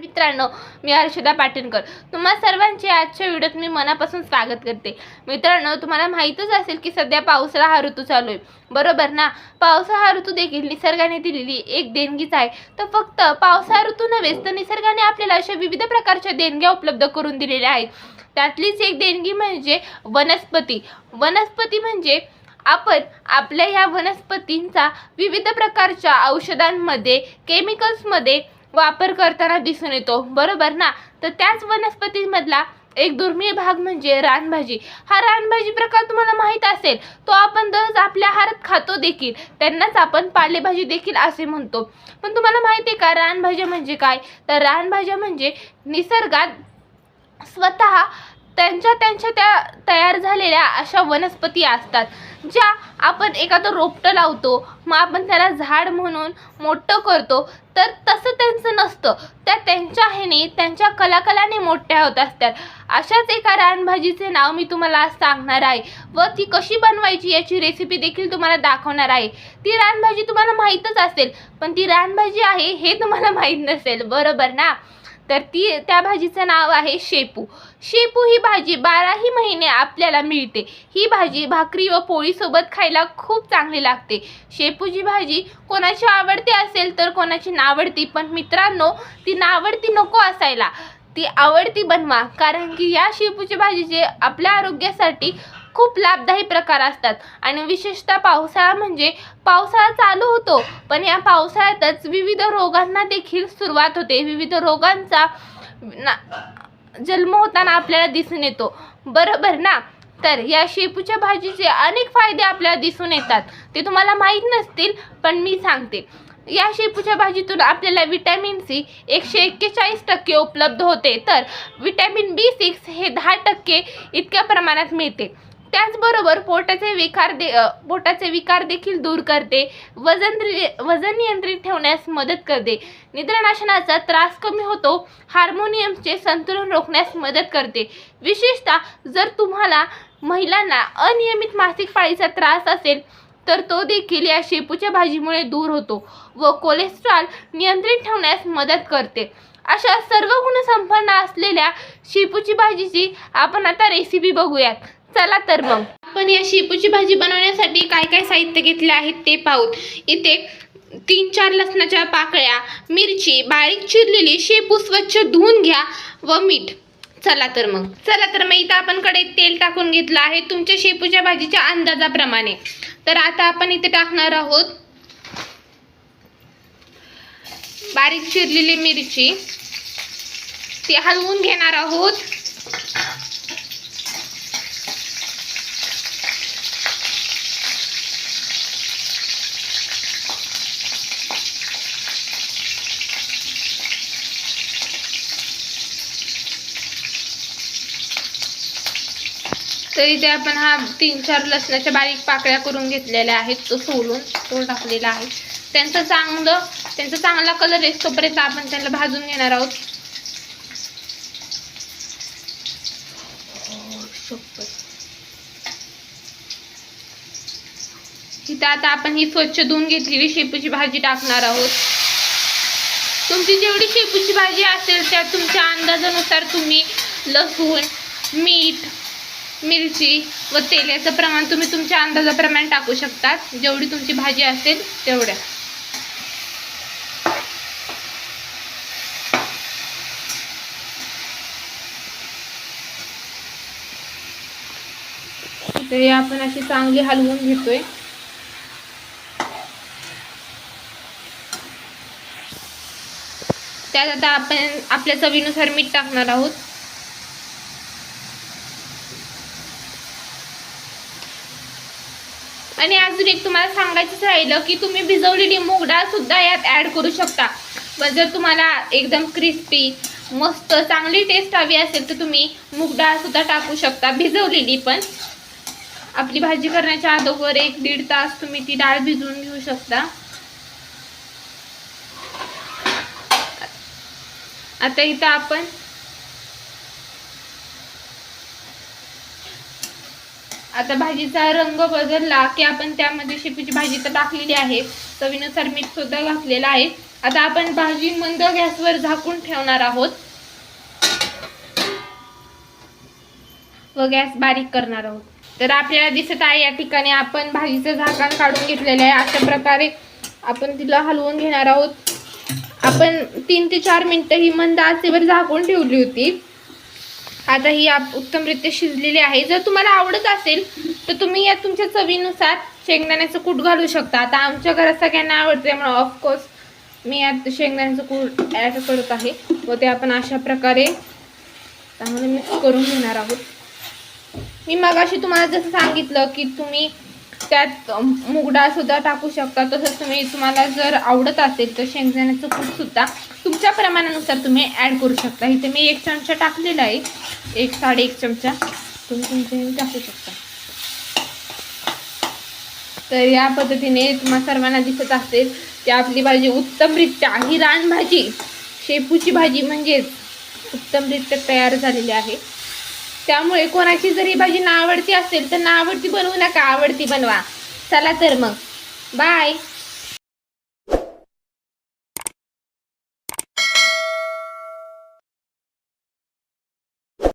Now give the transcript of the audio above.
मित्रांनो मी हर्षदा पाटणकर तुम्हा सर्वांचे आजच्या व्हिडिओत मी मनापासून स्वागत करते. मित्रांनो तुम्हाला माहीतच असेल की सध्या पावसाळा हा ऋतू चालू आहे. बरोबर ना? पावसाळा हा ऋतू देखील निसर्गाने दिलेली एक देणगीच आहे. तर फक्त पावसाळा ऋतू नव्हेच तर निसर्गाने आपल्याला अशा विविध प्रकारच्या देणग्या उपलब्ध करून दिलेल्या आहेत. त्यातलीच एक देणगी म्हणजे वनस्पती. वनस्पती म्हणजे आपण आपल्या ह्या वनस्पतींचा विविध प्रकारच्या औषधांमध्ये केमिकल्समध्ये वापर करताना दिसून येतो. बरोबर ना? तर त्याच वनस्पतीमधला एक दुर्मिळ भाग म्हणजे रानभाजी. हा रानभाजी प्रकार तुम्हाला माहीत असेल तो आपण दररोज आपल्या आहारात खातो देखील. त्यांनाच आपण पालेभाजी देखील असे म्हणतो. पण तुम्हाला माहिती आहे का रानभाज्या म्हणजे काय? तर रानभाज्या म्हणजे निसर्गात स्वतः त्यांच्या त्यांच्या त्या तयार झालेल्या अशा वनस्पती असतात ज्या आपण एखादं रोपटं लावतो मग आपण त्याला झाड म्हणून मोठं करतो तर तसं त्यांचं नसतं. त्या त्यांच्या ह्याने त्यांच्या कलाकलाने मोठ्या होत असतात. अशाच एका रानभाजीचे नाव मी तुम्हाला आज सांगणार आहे व ती कशी बनवायची याची रेसिपी देखील तुम्हाला दाखवणार आहे. ती रानभाजी तुम्हाला माहीतच असेल पण ती रानभाजी आहे हे तुम्हाला माहीत नसेल. बरोबर ना? तर ती त्या भाजीचं नाव आहे शेपू. शेपू ही भाजी बाराही महिने आपल्याला मिळते. ही भाजी भाकरी व पोळीसोबत खायला खूप चांगली लागते. शेपूची भाजी कोणाची आवडती असेल तर कोणाची नावडती पण मित्रांनो ती नावडती नको असायला. ती आवडती बनवा कारण की या शेपूच्या भाजीचे आपल्या आरोग्यासाठी खूप लाभदायी प्रकार असतात. आणि विशेषतः पावसाळा म्हणजे पावसाळा चालू होतो. पण या पावसाळ्यातच विविध रोगांना देखील सुरुवात होते. विविध रोगांचा ना जन्म होताना आपल्याला दिसून येतो. बरोबर ना? तर या शेपूच्या भाजीचे अनेक फायदे आपल्याला दिसून येतात. ते तुम्हाला माहीत नसतील पण मी सांगते. या शेपूच्या भाजीतून आपल्याला विटॅमिन सी एकशे एक्केचाळीस टक्के उपलब्ध होते. तर विटॅमिन बी सिक्स हे दहा टक्के इतक्या प्रमाणात मिळते. त्याचबरोबर पोटाचे विकार दे पोटाचे विकार देखील दूर करते. वजन रि- वजन नियंत्रित ठेवण्यास मदत करते. निद्रानाशनाचा त्रास कमी होतो. हार्मोनियमचे संतुलन रोखण्यास मदत करते. विशेषतः जर तुम्हाला महिलांना अनियमित मासिक पाळीचा त्रास असेल तर तो देखील या शेपूच्या भाजीमुळे दूर होतो व कोलेस्ट्रॉल नियंत्रित ठेवण्यास मदत करते. अशा सर्व गुणसंपन्न असलेल्या शेपूची भाजीची आपण आता रेसिपी बघूयात. चला तर मग. आपण या शेपूची भाजी बनवण्यासाठी काय काय साहित्य घेतले आहेत ते पाहूत इथे तीन चार लसणाच्या पाकळ्या मिरची बारीक चिरलेली शेपू स्वच्छ धुवून घ्या व मीठ. चला तर मग. चला तर मग इथं आपण कढईत तेल टाकून घेतलं आहे तुमच्या शेपूच्या भाजीच्या अंदाजाप्रमाणे. तर आता आपण इथे टाकणार आहोत बारीक चिरलेली मिरची. ती हलवून घेणार आहोत. तर इथे आपण हा तीन चार लसणाच्या बारीक पाकळ्या करून घेतलेल्या आहेत. तो सोलून तो टाकलेला आहे. त्यांचं चांगलं त्यांचा चांगला कलर येतोपर्यंत आपण त्यांना भाजून घेणार आहोत. इथं आता आपण ही स्वच्छ धुवून घेतलेली शेपूची भाजी टाकणार आहोत. तुमची जेवढी शेपूची भाजी असेल त्या तुमच्या अंदाजानुसार तुम्ही लसूण मीठ मिरची व तेल याचं प्रमाण तुम्ही तुमच्या अंदाजाप्रमाणे टाकू शकतात. जेवढी तुमची भाजी असेल तेवढ्या. तरी आपण अशी चांगली हलवून घेतोय. त्यात आता आपण आपल्या चवीनुसार मीठ टाकणार आहोत. आणि अजून एक तुम्हाला सांगायचंच राहिलं की तुम्ही भिजवलेली मूग डाळ सुद्धा यात ॲड करू शकता. पण जर तुम्हाला एकदम क्रिस्पी मस्त चांगली टेस्ट हवी असेल तर तुम्ही मूग डाळ सुद्धा टाकू शकता भिजवलेली पण. आपली भाजी करण्याच्या अगोदर एक दीड तास तुम्ही ती डाळ भिजवून घेऊ शकता. आता इथं आपण आता भाजीचा रंग बदलला की आपण त्यामध्ये शेपूची भाजी तर टाकलेली आहे. चवीनुसार मीठ सुद्धा घातलेलं आहे. आता आपण भाजी मंद गॅसवर झाकून ठेवणार आहोत. व गॅस बारीक करणार आहोत. तर आपल्याला दिसत आहे या ठिकाणी आपण भाजीचं झाकण काढून घेतलेलं आहे. अशा प्रकारे आपण तिला हलवून घेणार आहोत. आपण तीन ते चार मिनटं ही मंद आचेवर झाकून ठेवली होती. आता ही आप उत्तमरित्या शिजलेली आहे. जर तुम्हाला आवडत असेल तर तुम्ही या तुमच्या चवीनुसार शेंगदाण्याचं कूट घालू शकता. आता आमच्या घरात सगळ्यांना आवडते त्यामुळे ऑफकोर्स मी यात शेंगदाण्याचं कूट ॲड करत आहे. व ते आपण अशा प्रकारे त्यामध्ये मिक्स करून घेणार आहोत. मी मगाशी तुम्हाला जसं सांगितलं की तुम्ही त्यात अम, सुद्धा टाकू शकता. तसंच तुम्ही तुम्हाला जर आवडत असेल तर शेंगदाण्याचं कूट सुद्धा तुमच्या प्रमाणानुसार तुम्ही ॲड करू शकता. इथे मी एक चमचा टाकलेला आहे. एक साडे एक चमचा. तुम्ही तुमच्या टाकू शकता. तर या पद्धतीने तुम्हा सर्वांना दिसत असेल की आपली भाजी उत्तमरित्या ही रानभाजी शेपूची भाजी म्हणजेच उत्तमरित्या तयार झालेली आहे. त्यामुळे कोणाची जरी भाजी ना आवडती असेल तर ना आवडती बनवू नका आवडती बनवा. चला तर मग. बाय